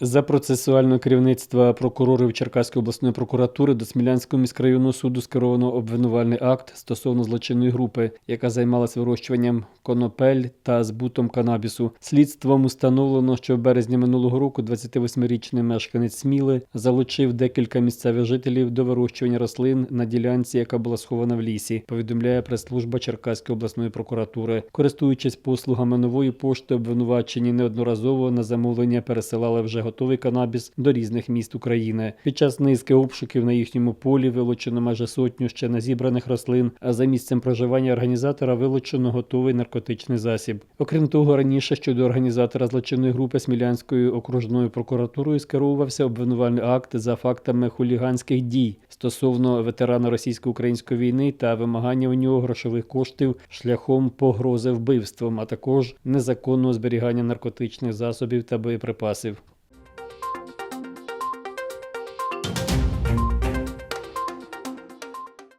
За процесуального керівництва прокурорів Черкаської обласної прокуратури до Смілянського міськрайонного суду скеровано обвинувальний акт стосовно злочинної групи, яка займалася вирощуванням конопель та збутом канабісу. Слідством установлено, що в березні минулого року 28-річний мешканець Сміли залучив декілька місцевих жителів до вирощування рослин на ділянці, яка була схована в лісі. Повідомляє прес-служба Черкаської обласної прокуратури. Користуючись послугами нової пошти, обвинувачені неодноразово на замовлення пересилали вже готовий канабіс до різних міст України. Під час низки обшуків на їхньому полі вилучено майже сотню ще незібраних рослин, а за місцем проживання організатора вилучено готовий наркотичний засіб. Окрім того, раніше щодо організатора злочинної групи Смілянською окружною прокуратурою скеровувався обвинувальний акт за фактами хуліганських дій стосовно ветерана російсько-української війни та вимагання у нього грошових коштів шляхом погрози вбивством, а також незаконного зберігання наркотичних засобів та боєприпасів.